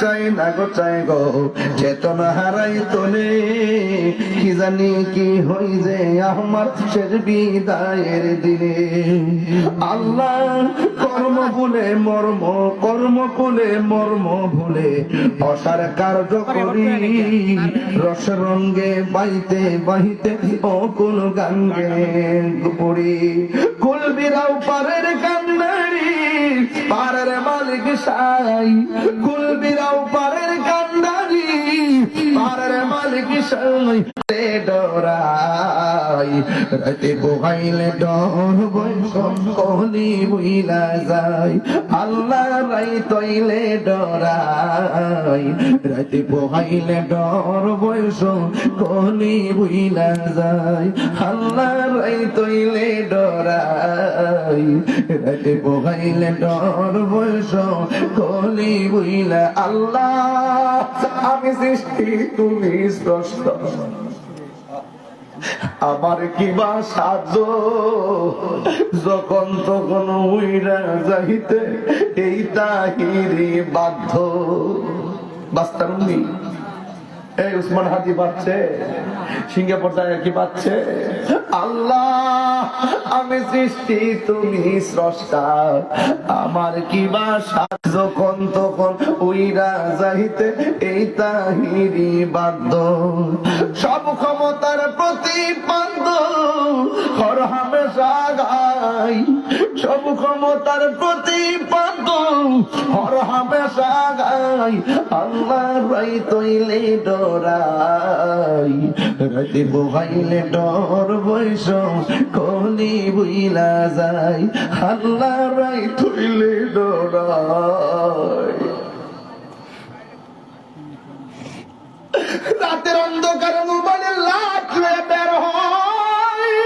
চাই না গো, চাই গো, চেতনা হারাই তোলে কি জানি কি হই যে আমার বিদায়ের দিনে। আল্লাহ কর্ম ভুলে, মর্ম, কর্ম মর্ম ভুলে অসার কার্য করি। রস রঙ্গে বাইতে বাহিতে কোন গাঙ্গে পড়ি। কুলবিরাও পারের কান্নারি সাই কুলবিরাও পারের কান্দারি পারের রাতে পোহাইলে ডর আল্লাহ বৈশ কোহলি বুইলা যায়। আল্লাহ রাই তৈলে ডরাই। রাতে পোহাইলে ডর বৈশ কোহলি বুইলা আল্লাহ, আমি সৃষ্টি তুমি স্রষ্টা আমার কি বা সাধ্য? যখন তখন উইরা যাইতে এই তাহিরি বাধ্য। বাস্তারুনি এই উসমান হাজি পাচ্ছে সিঙ্গাপুর জায়গা কি পাচ্ছে আল্লাহ, আমি সৃষ্টি, তুমি স্রষ্টা। আমার কি বা যখন তখন উইরা যাইতে এই তাহিরি বাধ্য সব ক্ষমতার প্রতিপাদ্য হর হামেশা গাই সব ক্ষমতার প্রতিপাদ্য হর হামেশা গাই আল্লাহ রাই তৈলে ডরাই রাতে বহাইলে ডর বৈশ কলি বুইলা যায়। আল্লাহ রাই তৈলে ডরাই রাতের অন্ধকারে মোবাইলে লাট লয়ে বের হয়।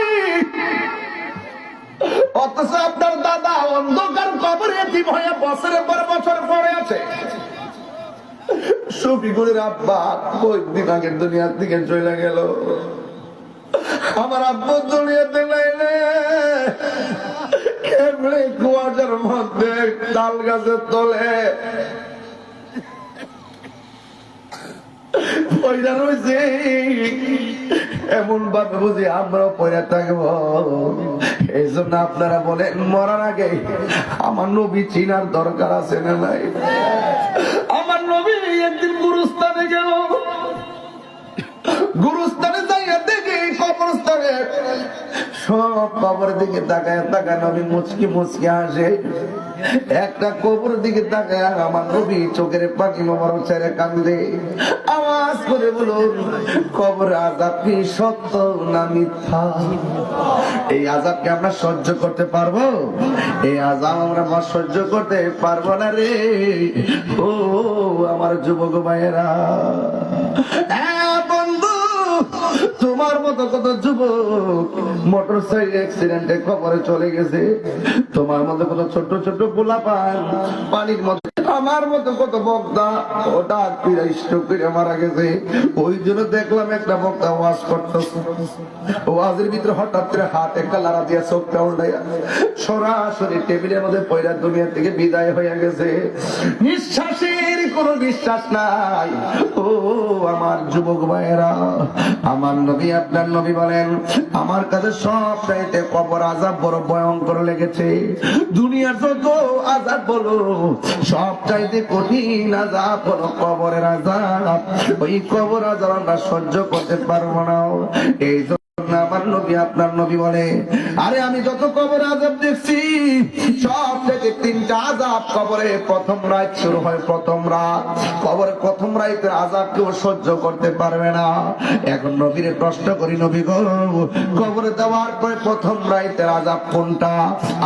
অথচ আপনার দাদা অন্ধকার কবরে এতিম হয়ে বছরের পর বছর পরে আছে। শফিকুলের আব্বা কয়েকদিন আগের দুনিয়ার দিকে চলে গেল। আমার আব্বু দুনিয়াতে কেমনে কুয়াশার মধ্যে তাল গাছের তলে। পয়সা রয়েছে। এমন ভাবে বুঝি আমরাও পয়সা থাকব। এই জন্য আপনারা বলেন, মরার আগে আমার নবী চিনার দরকার আছে না নাই? সব কবরের দিকে তাকায় তাকায় নবী মুচকি মুচকি আসে একটা কবর দিকে তাকায় আমার নবী চোখের পাখি মামার ছেড়ে কান্দে। আওয়াজ করে বলুন কবর আজাব কি সত্য না মিথ্যা? এই আজাবকে আমরা সহ্য করতে পারব? এই আজাব আমরা সহ্য করতে পারব না রে। ও, আমার যুবক ভাইয়েরা। তোমার মতো কত যুবক মোটর সাইকেল অ্যাক্সিডেন্টে কবরে চলে গেছে? তোমার মতো কত ছোট ছোট গোলাপ পান পানির মতো আমার মতো কত বক্তা ওটা পিড়া স্ট্রোক করে মারা গেছে। ওই জন্য দেখলাম একটা বক্তা ওয়াজ করতেছে। ওয়াজের ভিতরে হঠাৎ করে হাত একটা লাড়া দিয়া চোখটা উল্টাইয়া সরাসরি টেবিলের মধ্যে পয়লা দুনিয়া থেকে বিদায় হয়ে গেছে। নিঃশ্বাসের কোনো বিশ্বাস নাই। ও আমার যুবক ভাইয়েরা, আমার নবী, আপনার নবী বলেন, আমার কাছে সব চাইতে কবর আজাব বড় ভয়ঙ্কর লেগেছে। দুনিয়ার যত আজাব বলো, সব চাইতে কঠিন আজাব হলো কবরের আজাব ওই কবর আজাব আমরা সহ্য করতে পারব না। এই আমার নবী আপনার নবী বলে, আরে আমি যত কবর আজাব দেখছি, সব থেকে তিনটা আজাব কবরে প্রথম রাত শুরু হয় প্রথম রাত। কবরে প্রথম রাতে আজাব কেউ সহ্য করতে পারবে না। এখন নবীরে প্রশ্ন করি, নবী কবরে দেওয়ার পরে প্রথম রাতের আজাব কোনটা?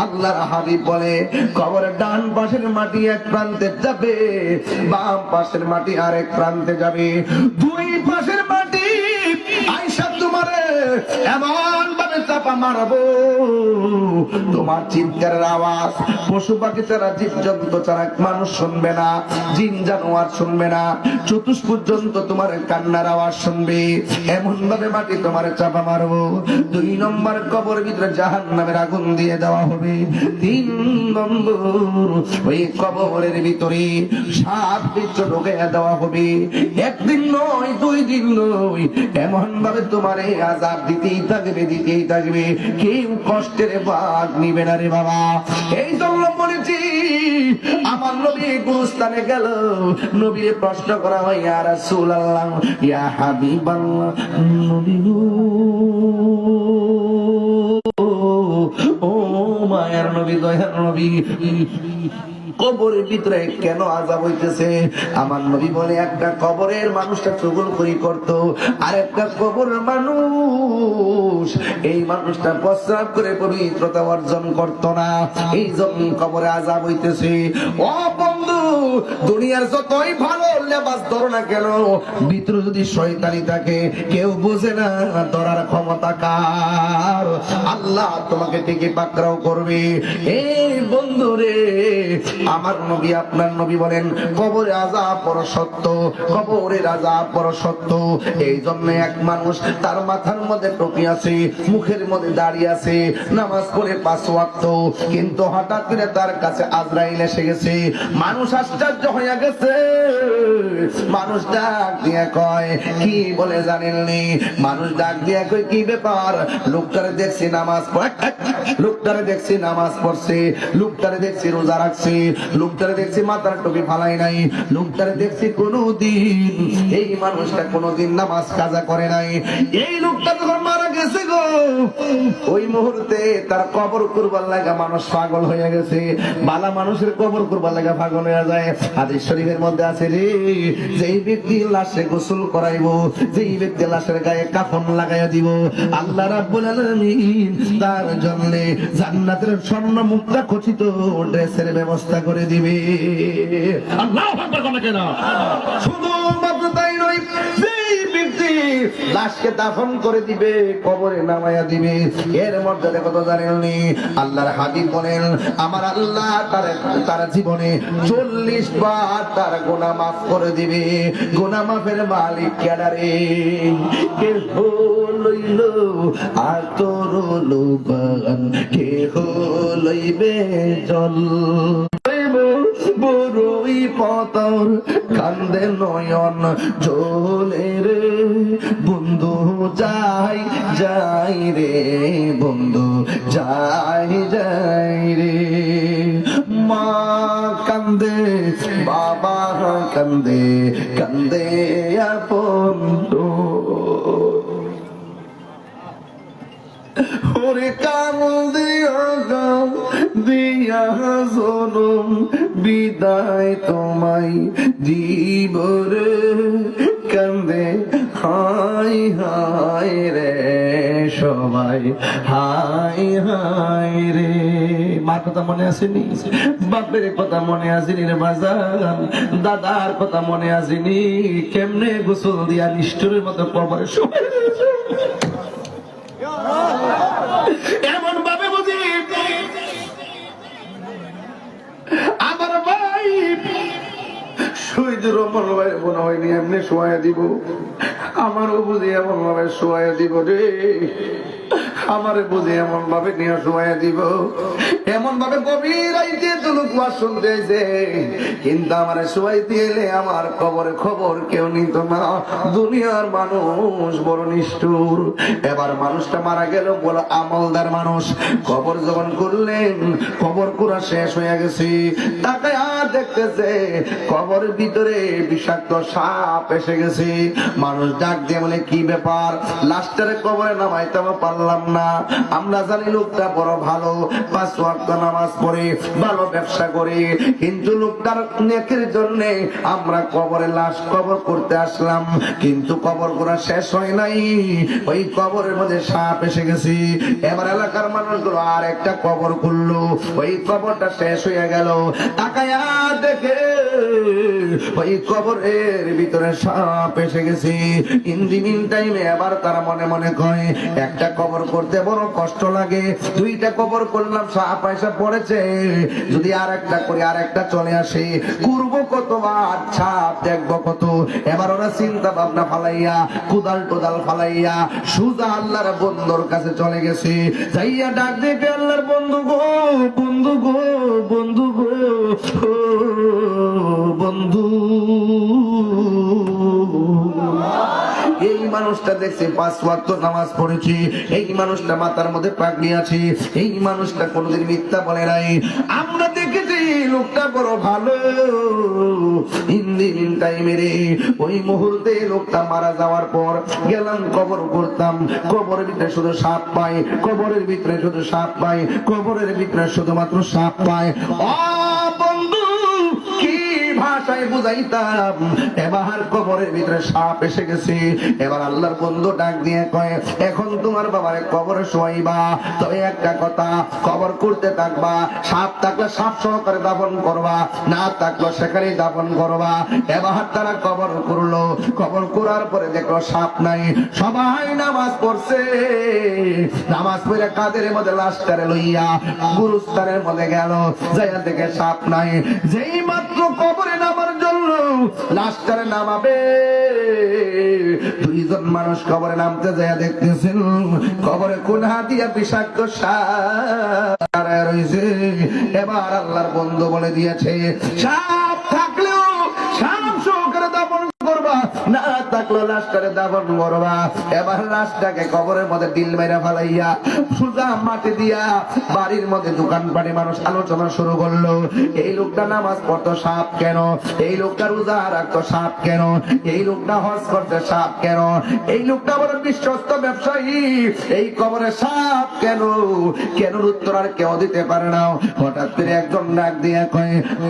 আল্লাহর হাবিব বলে, কবরের ডান পাশের মাটি এক প্রান্তে যাবে, বাম পাশের মাটি আরেক প্রান্তে যাবে। দুই তোমারে এমন ভাবে চাপা মারবো। তোমার চিৎকারের আওয়াজ, পশু পাখি ছাড়া জীব জন্তু ছাড়া মানুষ শুনবে না, জিন জানোয়ার শুনবে না চতুষ পর্যন্ত তোমার কান্নার আওয়াজ শুনবে। এমন ভাবে মাটি তোমার চাপা মারবো। দুই নম্বর কবর ভিতরে জাহান নামের আগুন দিয়ে দেওয়া হবে। তিন নম্বর ওই কবরের ভিতরে সাপ বিচ্ছ ঢুকে দেওয়া হবে। একদিন নয়, দুই দিন নয় এমন ভাবে তোমার আজাব দিতেই থাকবে দিতেই থাকবে। কেউ কষ্টের ভাগ নিবে না রে বাবা। এই জন্য বলেছি, আমার নবী গুরুস্থানে গেল, নবীর প্রশ্ন করা হয়, ইয়া রাসূলুল্লাহ, ইয়া হাবিবাল্লাহ, নবী ও মায়ের নবী, দয়ার নবী। কবরের ভিতরে কেন আজাব হইতেছে? আমার নবী বলে, একটা কবরের মানুষটা চুগল করি করত আর একটা কবরের মানুষ এই মানুষটা প্রস্রাব করে পবিত্রতা অর্জন করত না। এই জন্য কবরে আজাব হইতেছে। বন্ধু দুনিয়ার যতই ভালো লেবাস ধরো না কেন, ভিতরে যদি শয়তানি থাকে, কেউ বোঝে না ধরার ক্ষমতা কার। আল্লাহ তোমাকে থেকে পাকড়াও করবে। এই বন্ধু রে আমার নবী, আপনার নবী বলেন, কবরে সত্য সত্য। এই জন্য এক মানুষ তার মাথার মধ্যে টুপি আছে, মুখের মধ্যে দাঁড়িয়ে আছে, নামাজ পড়ে পাঁচ কিন্তু হঠাৎ করে তার কাছে আজরাইল এসে গেছে। মানুষ আশ্চর্য হয়ে গেছে, মানুষ ডাক দিয়ে কয়, কি বলে জানেননি মানুষ ডাক দিয়ে কয়, কি ব্যাপার? লোকটারে দেখছি নামাজ লোকটারে দেখছি নামাজ পড়ছে, লোকটারে দেখছি রোজা রাখছে, লোকটারে দেখছি মাথার টুপি ফালাই নাই, লোকটারে দেখছি কোনোদিন এই মানুষটা কোনোদিন নামাজ কাজা করে নাই। এই লোকটা যখন গেছে গো। ওই মুহূর্তে তার কবর করবার লাগা মানুষ পাগল হয়ে গেছে। বালা মানুষের কবর করবার লাগা পাগল হয়ে যায়। হাদিস শরীফের মধ্যে আছে রে যেই ব্যক্তি লাশে গোসল করাইবো যেই ব্যক্তি লাশের গায়ে কাফন লাগাইয়া দিব আল্লাহ রাব্বুল আলামিন তার জন্য জান্নাতের স্বর্ণ মুক্তা খচিত ড্রেসের ব্যবস্থা করে দিবে। আল্লাহ আকবার কেন শুধু মাত্র লাশকে দাফন করে দিবে, কবরে নামায়া দিবে। এর মর্যাদা কত জানেননি আল্লাহর হাবিব বলেন, আমার আল্লাহ তার তার জীবনে চল্লিশ বার তার গোনা মাফ করে দিবে। গোনা মাফের মালিক কেডারে কে লইল আর তোর লোবান? কে লইবে জল? বড়ই পতর কান্দে নয়ন জলে রে। বন্ধু, যাই যাই রে, বন্ধু, যাই যাই রে। মা কান্দে, বাবা কান্দে কান্দে আপন ওরে কাম দিয়া দিয়া জনম, বিদায় তোমায় দিব রে। কান্দে হাই হাই রে সবাই, হাই হাই রে। মার কথা মনে আসেনি? বাপের কথা মনে আসেনি রে বাজান। দাদার কথা মনে আসেনি। কেমনে গোসল দিয়া নিষ্ঠুরের মতো বুঝি আমার ভাই, শহীদ রমন ভাই মনে হয়নি, এমনি শোয়া দিব। আমারও বুঝি এমন ভাবে শোয়া দিব রে। আমারে বুঝে এমন ভাবে নিয়ে শোয়া দিব। এমন ভাবে গভীর আইতে ওয়াজ শুনতে আইছে কিন্তু আমারে শোয়াই দিলে আমার খবর খবর কেউ নিত না। দুনিয়ার মানুষ বড় নিষ্ঠুর। এবার মানুষটা মারা গেল বলো আমলদার মানুষ। খবর যখন করলেন, খবর করা শেষ হয়ে গেছে। তাকে আর দেখতেছে, খবরের ভিতরে বিষাক্ত সাপ এসে গেছে। মানুষ ডাক দিয়ে বলে, কি ব্যাপার? লাস্টারে কবরে নামাইতে আমরা পারলাম না। আমরা জানি লোকটা বড় ভালো, পাঁচ ওয়াক্ত নামাজ পড়ে ভালো ব্যবসা করে। কিন্তু লোকটার নেকের জন্য আমরা কবরে লাশ কবর করতে আসলাম। কিন্তু কবর করা শেষ হয় নাই। ওই কবরের মধ্যে সাপ এসে গেছে। এবার এলাকার মানুষগুলো আর একটা কবর করল ওই কবরটা শেষ হয়ে গেল। তাকায়া দেখে ওই কবরের ভিতরে সাপ এসে গেছে। ইন টাইমে আবার তারা মনে মনে কয়, একটা কবর করতে বড় কষ্ট লাগে। দুইটা কবর করলাম, সাপ পয়সা পড়েছে। যদি আর একটা করি আর একটা চলে আসে। করব কতবার ছাপ দেখব কত। এবার ওরা চিন্তা ভাবনা ফালাইয়া, কুদাল টোদাল ফালাইয়া সুজা আল্লাহর বন্ধুর কাছে চলে গেছে। যাইয়া ডাক দেখে আল্লাহর বন্ধু গো বন্ধু গো বন্ধু গো। বন্ধু। এই মানুষটা দেখছে পাঁচ ওয়াক্ত নামাজ এই মানুষটা মধ্যে আছে, এই মানুষটা কোনোদিন মিথ্যা বলে নাই। আমরা দেখেছি লোকটা বড় ভালো। ইন্দিন ওই মুহূর্তে লোকটা মারা যাওয়ার পর গেলাম কবর করতাম। কবরের ভিতরে শুধু সাপ পাই কবরের ভিতরে শুধু সাপ পাই কবরের ভিতরে শুধুমাত্র সাপ কি ভাষায় বুঝাইতাম। এবার কবরের ভিতরে সাপ এসে গেছে। এবার আল্লাহর বন্ধু ডাক দিয়ে কয়, এখন তোমার বাবার কবর শোয়াইবা। তবে একটা কথা, কবর করতে থাকবা, সাপ থাকলে সাপ সহকারে দাপন করবা, না থাকল সেখানেই দাপন করবা। এবার তারা কবর করল কবর করার পরে দেখল সাপ নাই। সবাই নামাজ পড়ছে। নামাজ পড়ে কাদের মধ্যে লাশটারে লইয়া গুরুস্থানের মধ্যে গেল। যাইয়া দেখে সাপ নাই। যেই মাত্র কবরে জন্য লাশটারে নামাবে। দুইজন মানুষ কবরে নামতে যাইয়া দেখতেছেন কবরে কোন হাতিয়া বিষাক্ত দাঁড়ায় রয়েছে এবার আল্লাহর বন্ধু বলে দিয়েছে, সাপ থাকলেও না থাকল লাশটারে দাপন করবা। এবার লাশটাকে কবরের মধ্যে সুজা মাটি দিয়া বাড়ির মধ্যে দোকান মানুষ আলোচনা শুরু করল। এই লোকটা নামাজ পড়তো সাপ কেন? এই লোকটা রোজা রাখতো সাপ কেন? এই লোকটা হজ করতে সাপ কেন? এই লোকটা বড় বিশ্বস্ত ব্যবসায়ী। এই কবরে সাপ কেন? কেন উত্তর আর কেউ দিতে পারে না। হঠাৎ করে একজন ডাক দিয়ে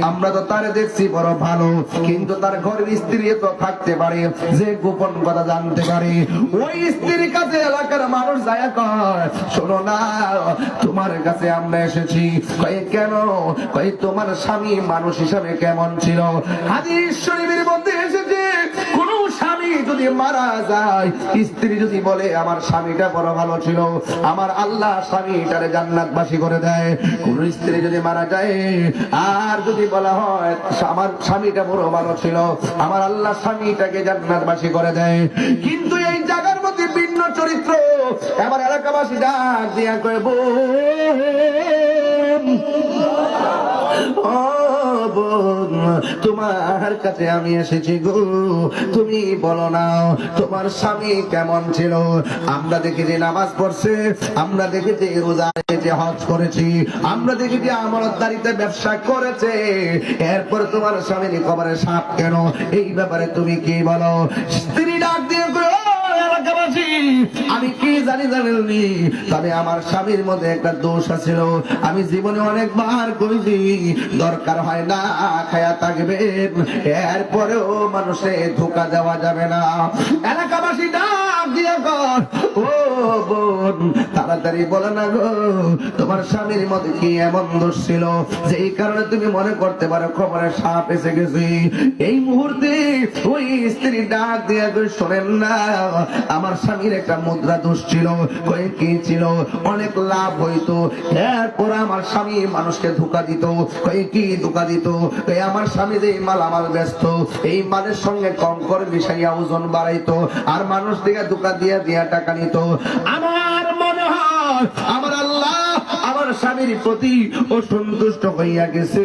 আমরা তো তারে দেখছি বড় ভালো, কিন্তু তার ঘরের স্ত্রী তো থাকতে পারে যে গোপন কথা জানতে পারে, ওই স্ত্রীর কাছে এলাকার মানুষ যায় কয়, শোনো না, তোমার কাছে আমরা এসেছি। কয়ে, কেন? কয়ে, তোমার স্বামী মানুষ হিসাবে কেমন ছিল? হাদিস শরীফের মধ্যে এসেছে স্বামী যদি মারা যায়, স্ত্রী যদি বলে, আমার স্বামীটা বড় ভালো ছিল, আমার আল্লাহ স্বামীটারে জান্নাতবাসী করে দেয়। কোন স্ত্রী যদি মারা যায়, আর যদি বলা হয়, আমার স্বামীটা বড় ভালো ছিল, আমার আল্লাহ স্বামীটাকে জান্নাতবাসী করে দেয়। কিন্তু এই জায়গার মধ্যে ভিন্ন চরিত্র। আমার এলাকাবাসী ডাক দিয়া ও বোন তোমার কাছে আমি এসেছি গো। তুমি বলো না তোমার স্বামী কেমন ছিল? আমরা দেখেছি নামাজ পড়ছে আমরা দেখেছি রোজা রেখেছে হজ করেছি আমরা দেখেছি আমলদারিতে ব্যবসা করেছে। এরপর তোমার স্বামীর কবরে সাপ কেন? এই ব্যাপারে তুমি কি বলো? স্ত্রী ডাক দিয়ে কয়, "ও এলাকাবাসী, আমি কি জানি জানেননি? তবে আমার স্বামীর মধ্যে একটা দোষ আছিল। আমি জীবনে অনেকবার কইছি, দরকার হয় না, খায়া থাকবে এরপরেও মানুষে ধোকা দেওয়া যাবে না। এলাকাবাসী ডাক দিয়ে ও বোন তাড়াতাড়ি বলে না গো তোমার স্বামীর মধ্যে কি এমন দোষ ছিল? যে এই কারণে তুমি মনে করতে পারো খবরের সাপ এসে গেছে। এই মুহূর্তে ওই স্ত্রী ডাক দিয়ে কই, শোনেন না আমার স্বামীর একটা মুদ্রা দোষ ছিল। কয়ে কি ছিল? অনেক লাভ হইতো। এরপর আমার স্বামী মানুষকে ধোকা দিত। কয়ে কি ধোকা দিত? কয়ে আমার স্বামী যে মাল আমার ব্যস্ত এই মালের সঙ্গে কম করে মিশাইয়া ওজন বাড়াইতো। আর মানুষ দিকে ধোকা দিয়া দিয়া টাকা নিত। আমার মনে হয় আমার আল্লাহ আমার স্বামীর প্রতি অসন্তুষ্ট হইয়া গেছে।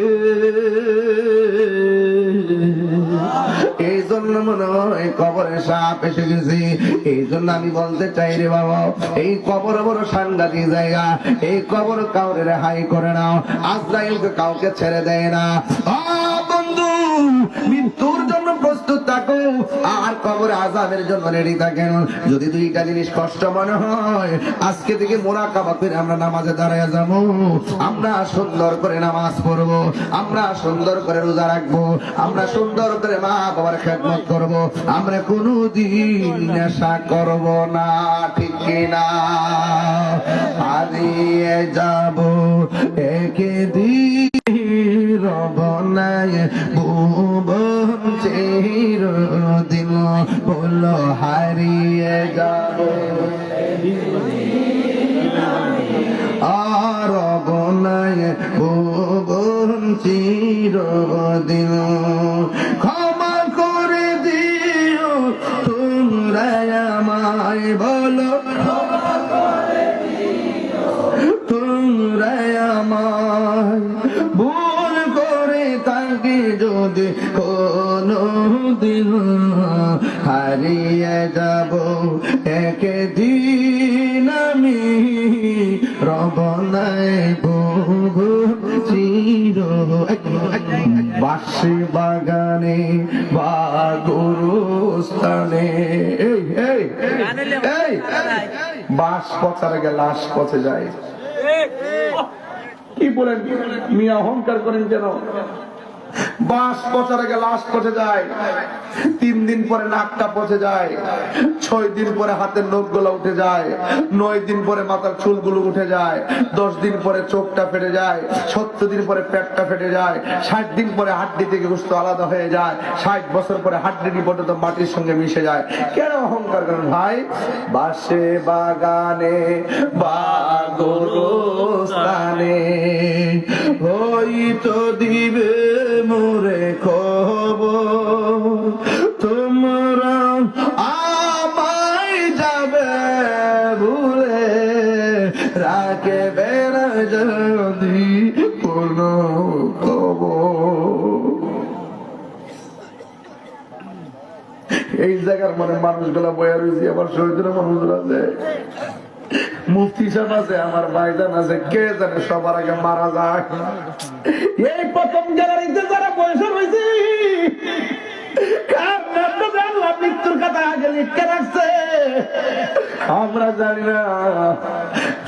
এই জন্য আমি বলতে চাই রে বাবা, এই জায়গা, এই রেহাই করে না কাউকে ছেড়ে দেয় না। বন্ধু মৃত্যুর কবর আজাবের জন্য রেডি থাকেন। যদি দুইটা জিনিস কষ্ট মনে হয়, আজকে থেকে মোরা কাবা করে আমরা নামাজে দাঁড়ায় যাব। আমরা সুন্দর করে নামাজ পড়ব, আমরা সুন্দর করে রোজা রাখব, আমরা সুন্দর করে মা বাবার খেদমত করব। আমরা কোনো দিন নেশা করব না, ঠিক না? হারিয়ে যাব একে দিন রব নাই চিরদিন হলো হারিয়ে বাসি বাগানে বা গুরুস্থানে। এই বাস পচার গেল লাশ পচে যায় কি বলেন? মিয়া অহংকার করেন কেন? বাস পচার আগে লাশ পচে যায়। তিন দিন পরে নাকটা পচে যায়। ছয় দিন পরে হাতের নখগুলো উঠে যায়। নয় দিন পরে মাথার চুলগুলো উঠে যায়। দশ দিন পরে চোখটা ফেটে যায়। সত্তর দিন পরে পেটটা ফেটে যায়। ষাট দিন পরে হাড্ডি থেকে গোস্ত আলাদা হয়ে যায়। ষাট বছর পরে হাড্ডি পর্যন্ত মাটির সঙ্গে মিশে যায়। কেন অহংকার করেন ভাই? বাসে, বাগানে বা গোরস্থানে হয়তো দিবে মোরে খবর, তোমরা আমায় যাবে ভুলে, রাখে বেড়া যদি কোনো এই জায়গার মানে মানুষগুলা বয়া রয়েছে আমার শহীদের মানুষগুলো আছে। মুফতি সাহেব আছে আমার ভাইজান আছে কে জানে সবার আগে মারা যায়। এই প্রথম গ্যালারিতে যারা পয়সা রয়েছে কার নামটা জানলাম মৃত্যুর কথা আগে লিখতে রাখছে। আমরা জানি না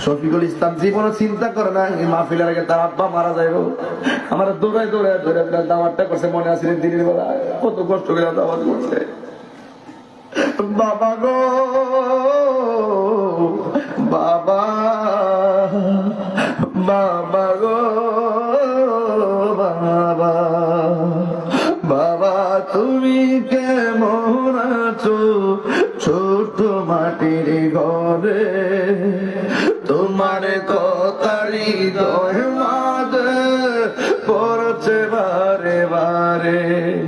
শফিকুল ইসলাম জীবনে চিন্তা করে না এই মাহফিলের আগে তার আব্বা মারা যাইব আমার দৌড়ায় দৌড়ায় ধরে আপনার দাওয়াতটা করছে মনে আছে দিনের বেলা কত কষ্ট করে দাওয়াত করছে। বাবা গো! বাবা বাবা গো, বাবা। বাবা, তুমি কেমন আছো? ছোট মাটির ঘরে তোমার কথারি দয় মাঝে পড়ছে বারে বারে।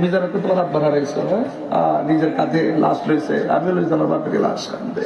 নিজের তো তোমার আব্বার হারাইছো হ্যাঁ? নিজের কাঁধে লাশ রয়েছে আমি লইছি আমার বাপকে লাশ কান্দে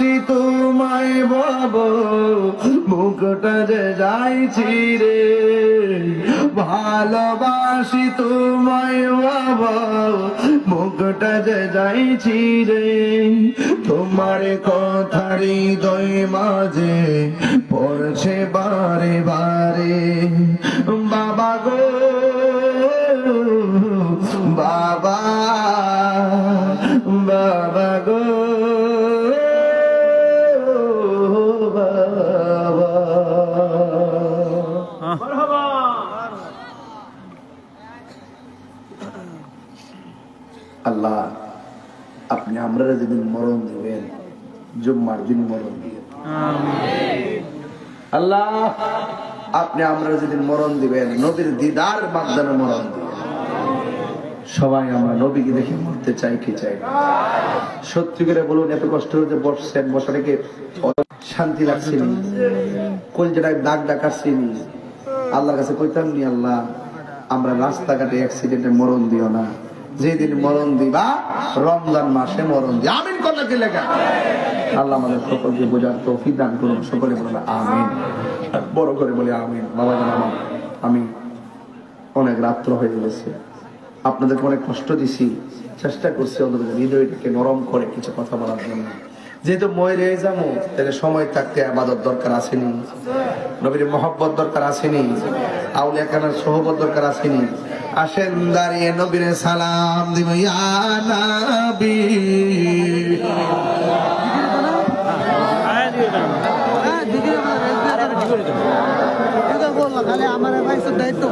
তোমায় বাবু মুখটা যে যাইছি রে। ভালোবাসি তোমায় বাবা মুখটা যে যাইছি রে। তোমার কথা হৃদয় মাঝে পড়ছে বারে বারে। বাবা গো, বাবা আল্লাহ, আপনি আমরা যেদিন মরণ দিবেন, জুম্মার দিন মরণ আল্লাহ, আপনি আমরা যেদিন মরণ দিবেন, নবীর দিদার মাধ্যমে মরণ দিবেন। সবাই আমরা নবীকে দেখে মরতে চাই, কি চাই? সত্যি করে বলুন, এত কষ্ট হতে বসছেন, বসা রেখে শান্তি লাগছেনি কলজাটায় দাগ ডাকাচ্ছিনি আল্লাহর কাছে কইতাম নি, আল্লাহ, আমরা রাস্তাঘাটে অ্যাক্সিডেন্টে মরণ দিও না। যেদিন মরণ দিবা, রমজান মাসে মরণ দি আমিন করলে কি লেখা? আল্লাহ আমাদের সকলকে বোঝার তৌফিক দান করুন, সকলে বলে আমিন। বড় করে বলি আমিন। বাবা জান আমি অনেক রাত্র হয়ে গেছে। আপনাদেরকে অনেক কষ্ট দিছি, চেষ্টা করছি ওদের হৃদয়টাকে নরম করে কিছু কথা বলার জন্য। যেহেতু ময়রে যাব, তাহলে সময় থাকতে আবাদত দরকার আসেনি। নবীর মহব্বত দরকার আসেনি। আউলিয়া কানার সহবত দরকার আসেনি। আসেন দাঁড়িয়ে নবীর সালাম দিব ইয়ানাবি নবী হ্যাঁ আমার দায়িত্ব